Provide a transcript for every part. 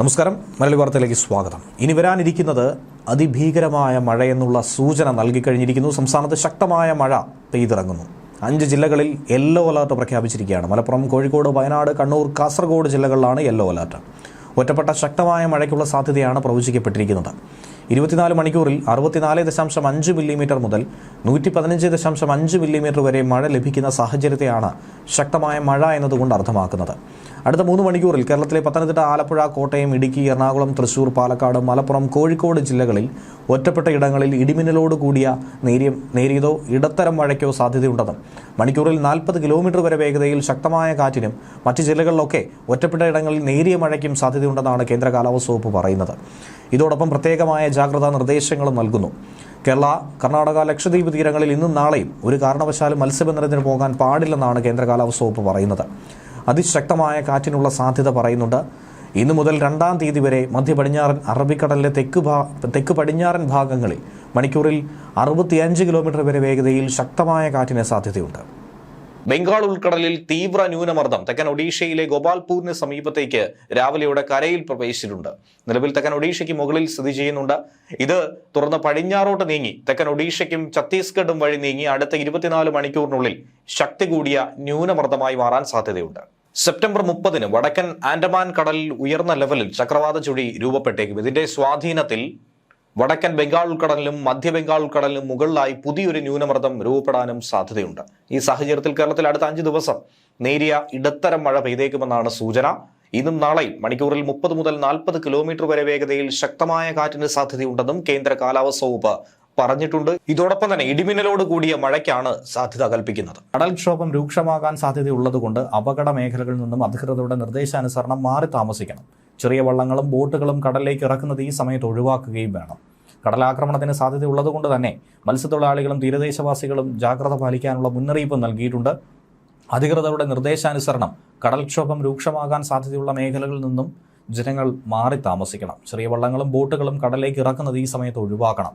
നമസ്കാരം. മലയാളി വാർത്തയിലേക്ക് സ്വാഗതം. ഇനി വരാനിരിക്കുന്നത് അതിഭീകരമായ മഴയെന്നുള്ള സൂചന നൽകിക്കഴിഞ്ഞിരിക്കുന്നു. സംസ്ഥാനത്ത് ശക്തമായ മഴ പെയ്തിറങ്ങുന്നു. അഞ്ച് ജില്ലകളിൽ യെല്ലോ അലർട്ട് പ്രഖ്യാപിച്ചിരിക്കുകയാണ്. മലപ്പുറം കോഴിക്കോട് വയനാട് കണ്ണൂർ കാസർഗോഡ് ജില്ലകളിലാണ് യെല്ലോ അലർട്ട്. ഒറ്റപ്പെട്ട ശക്തമായ മഴയ്ക്കുള്ള സാധ്യതയാണ് പ്രവചിക്കപ്പെട്ടിരിക്കുന്നത്. ഇരുപത്തിനാല് മണിക്കൂറിൽ അറുപത്തിനാല് ദശാംശം അഞ്ച് മില്ലിമീറ്റർ മുതൽ നൂറ്റി പതിനഞ്ച് ദശാംശം അഞ്ച് മില്ലിമീറ്റർ വരെ മഴ ലഭിക്കുന്ന സാഹചര്യത്തെയാണ് ശക്തമായ മഴ എന്നതുകൊണ്ട് അർത്ഥമാക്കുന്നത്. അടുത്ത മൂന്ന് മണിക്കൂറിൽ കേരളത്തിലെ പത്തനംതിട്ട ആലപ്പുഴ കോട്ടയം ഇടുക്കി എറണാകുളം തൃശൂർ പാലക്കാട് മലപ്പുറം കോഴിക്കോട് ജില്ലകളിൽ ഒറ്റപ്പെട്ട ഇടങ്ങളിൽ ഇടിമിന്നലോട് കൂടിയ നേരിയ നേരിയതോ ഇടത്തരം മഴയ്ക്കോ സാധ്യതയുണ്ടെന്നും മണിക്കൂറിൽ നാൽപ്പത് കിലോമീറ്റർ വരെ വേഗതയിൽ ശക്തമായ കാറ്റിനും മറ്റ് ജില്ലകളിലൊക്കെ ഒറ്റപ്പെട്ട ഇടങ്ങളിൽ നേരിയ മഴയ്ക്കും സാധ്യതയുണ്ടെന്നാണ് കേന്ദ്ര കാലാവസ്ഥ വകുപ്പ് പറയുന്നത്. ഇതോടൊപ്പം പ്രത്യേകമായ ജാഗ്രതാ നിർദ്ദേശങ്ങളും നൽകുന്നു. കേരള കർണാടക ലക്ഷദ്വീപ് തീരങ്ങളിൽ ഇന്നും നാളെയും ഒരു കാരണവശാലും മത്സ്യബന്ധനത്തിന് പോകാൻ പാടില്ലെന്നാണ് കേന്ദ്ര കാലാവസ്ഥ വകുപ്പ് പറയുന്നത്. അതിശക്തമായ കാറ്റിനുള്ള സാധ്യത പറയുന്നുണ്ട്. ഇന്നു മുതൽ രണ്ടാം തീയതി വരെ മധ്യ പടിഞ്ഞാറൻ അറബിക്കടലിലെ തെക്ക് ഭാ തെക്ക് പടിഞ്ഞാറൻ ഭാഗങ്ങളിൽ മണിക്കൂറിൽ അറുപത്തിയഞ്ച് കിലോമീറ്റർ വരെ വേഗതയിൽ ശക്തമായ കാറ്റിന് സാധ്യതയുണ്ട്. ബംഗാൾ ഉൾക്കടലിൽ തീവ്ര ന്യൂനമർദ്ദം തെക്കൻ ഒഡീഷയിലെ ഗോപാൽപൂരിന് സമീപത്തേക്ക് രാവിലെയോടെ കരയിൽ പ്രവേശിച്ചിട്ടുണ്ട്. നിലവിൽ തെക്കൻ ഒഡീഷയ്ക്ക് മുകളിൽ സ്ഥിതി ചെയ്യുന്നുണ്ട്. ഇത് തുറന്ന് പടിഞ്ഞാറോട്ട് നീങ്ങി തെക്കൻ ഒഡീഷയ്ക്കും ഛത്തീസ്ഗഡും വഴി നീങ്ങി അടുത്ത ഇരുപത്തിനാല് മണിക്കൂറിനുള്ളിൽ ശക്തി കൂടിയ ന്യൂനമർദ്ദമായി മാറാൻ സാധ്യതയുണ്ട്. സെപ്റ്റംബർ മുപ്പതിന് വടക്കൻ ആൻഡമാൻ കടലിൽ ഉയർന്ന ലെവലിൽ ചക്രവാത ചുഴി രൂപപ്പെട്ടേക്കും. ഇതിന്റെ സ്വാധീനത്തിൽ വടക്കൻ ബംഗാൾ ഉൾക്കടലിലും മധ്യ ബംഗാൾ ഉൾക്കടലിലും മുകളിലായി പുതിയൊരു ന്യൂനമർദ്ദം രൂപപ്പെടാനും സാധ്യതയുണ്ട്. ഈ സാഹചര്യത്തിൽ കേരളത്തിൽ അടുത്ത അഞ്ച് ദിവസം നേരിയ ഇടത്തരം മഴ പെയ്തേക്കുമെന്നാണ് സൂചന. ഇന്നും നാളെയും മണിക്കൂറിൽ മുപ്പത് മുതൽ നാൽപ്പത് കിലോമീറ്റർ വരെ വേഗതയിൽ ശക്തമായ കാറ്റിന് സാധ്യതയുണ്ടെന്നും കേന്ദ്ര കാലാവസ്ഥ വകുപ്പ് പറഞ്ഞിട്ടുണ്ട്. ഇതോടൊപ്പം തന്നെ ഇടിമിന്നലോട് കൂടിയ മഴയ്ക്കാണ് സാധ്യത കൽപ്പിക്കുന്നത്. കടൽക്ഷോഭം രൂക്ഷമാകാൻ സാധ്യതയുള്ളതുകൊണ്ട് അപകട മേഖലകളിൽ നിന്നും അധികൃതരുടെ നിർദ്ദേശാനുസരണം മാറി താമസിക്കണം. ചെറിയ വള്ളങ്ങളും ബോട്ടുകളും കടലിലേക്ക് ഇറക്കുന്നത് ഈ സമയത്ത് ഒഴിവാക്കുകയും വേണം. കടലാക്രമണത്തിന് സാധ്യതയുള്ളതുകൊണ്ട് തന്നെ മത്സ്യത്തൊഴിലാളികളും തീരദേശവാസികളും ജാഗ്രത പാലിക്കാനുള്ള മുന്നറിയിപ്പ് നൽകിയിട്ടുണ്ട്. അധികൃതരുടെ നിർദ്ദേശാനുസരണം കടൽക്ഷോഭം രൂക്ഷമാകാൻ സാധ്യതയുള്ള മേഖലകളിൽ നിന്നും ജനങ്ങൾ മാറി താമസിക്കണം. ചെറിയ വള്ളങ്ങളും ബോട്ടുകളും കടലിലേക്ക് ഇറക്കുന്നത് ഈ സമയത്ത് ഒഴിവാക്കണം.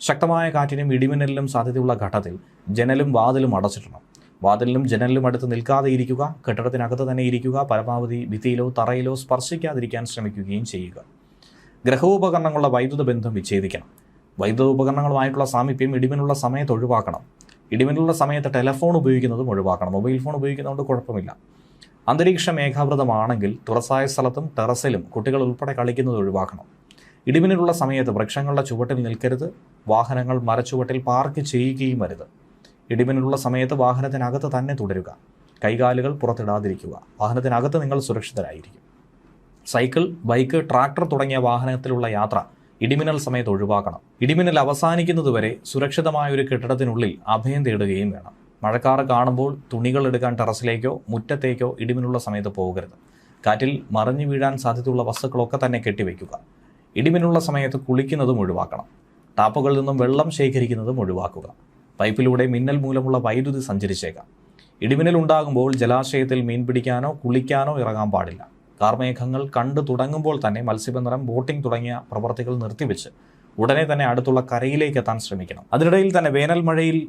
ശക്തമായ കാറ്റിനും ഇടിമിന്നലിനും സാധ്യതയുള്ള ഘട്ടത്തിൽ ജനലും വാതിലും അടച്ചിടണം. വാതിലിനും ജനലിലും അടുത്ത് നിൽക്കാതെ ഇരിക്കുക കെട്ടിടത്തിനകത്ത് തന്നെ ഇരിക്കുക പരമാവധി ഭിത്തിയിലോ തറയിലോ സ്പർശിക്കാതിരിക്കാൻ ശ്രമിക്കുകയും ചെയ്യുക. ഗ്രഹോപകരണങ്ങളുടെ വൈദ്യുത ബന്ധം വിച്ഛേദിക്കണം. വൈദ്യുത ഉപകരണങ്ങളുമായിട്ടുള്ള സാമീപ്യം ഇടിമിനുള്ള സമയത്ത് ഒഴിവാക്കണം. ഇടിമിനുള്ള സമയത്ത് ടെലഫോൺ ഉപയോഗിക്കുന്നതും ഒഴിവാക്കണം. മൊബൈൽ ഫോൺ ഉപയോഗിക്കുന്നതുകൊണ്ട് കുഴപ്പമില്ല. അന്തരീക്ഷ മേഘാവൃതമാണെങ്കിൽ തുറസായ സ്ഥലത്തും ടെറസിലും കുട്ടികൾ ഉൾപ്പെടെ കളിക്കുന്നത് ഒഴിവാക്കണം. ഇടിമിന്നലുള്ള സമയത്ത് വൃക്ഷങ്ങളുടെ ചുവട്ടിൽ നിൽക്കരുത്. വാഹനങ്ങൾ മരച്ചുവട്ടിൽ പാർക്ക് ചെയ്യുകയും അരുത്. ഇടിമിന്നലുള്ള സമയത്ത് വാഹനത്തിനകത്ത് തന്നെ തുടരുക. കൈകാലുകൾ പുറത്തിടാതിരിക്കുക. വാഹനത്തിനകത്ത് നിങ്ങൾ സുരക്ഷിതരായിരിക്കും. സൈക്കിൾ ബൈക്ക് ട്രാക്ടർ തുടങ്ങിയ വാഹനത്തിലുള്ള യാത്ര ഇടിമിന്നൽ സമയത്ത് ഒഴിവാക്കണം. ഇടിമിന്നൽ അവസാനിക്കുന്നതുവരെ സുരക്ഷിതമായ ഒരു കെട്ടിടത്തിനുള്ളിൽ അഭയം തേടുകയും വേണം. മഴക്കാർ കാണുമ്പോൾ തുണികൾ എടുക്കാൻ ടെറസിലേക്കോ മുറ്റത്തേക്കോ ഇടിമിന്നുള്ള സമയത്ത് പോകരുത്. കാറ്റിൽ മറിഞ്ഞു വീഴാൻ സാധ്യതയുള്ള വസ്തുക്കളൊക്കെ തന്നെ കെട്ടിവെക്കുക ഇടിമിന്നുള്ള സമയത്ത് കുളിക്കുന്നതും ഒഴിവാക്കണം. ടാപ്പുകളിൽ നിന്നും വെള്ളം ശേഖരിക്കുന്നതും ഒഴിവാക്കുക. പൈപ്പിലൂടെ മിന്നൽ മൂലമുള്ള വൈദ്യുതി സഞ്ചരിച്ചേക്കാം. ഇടിമിന്നൽ ഉണ്ടാകുമ്പോൾ ജലാശയത്തിൽ മീൻ പിടിക്കാനോ കുളിക്കാനോ ഇറങ്ങാൻ പാടില്ല. കാർമേഘങ്ങൾ കണ്ടു തുടങ്ങുമ്പോൾ തന്നെ മത്സ്യബന്ധനം ബോട്ടിംഗ് തുടങ്ങിയ പ്രവർത്തികൾ നിർത്തിവെച്ച് ഉടനെ തന്നെ അടുത്തുള്ള കരയിലേക്ക് എത്താൻ ശ്രമിക്കണം. അതിനിടയിൽ തന്നെ വേനൽ മഴയിൽ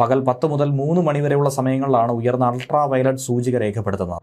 പകൽ പത്ത് മുതൽ മൂന്ന് മണിവരെയുള്ള സമയങ്ങളിലാണ് ഉയർന്ന അൾട്രാ വയലറ്റ് സൂചിക രേഖപ്പെടുത്തുന്നത്.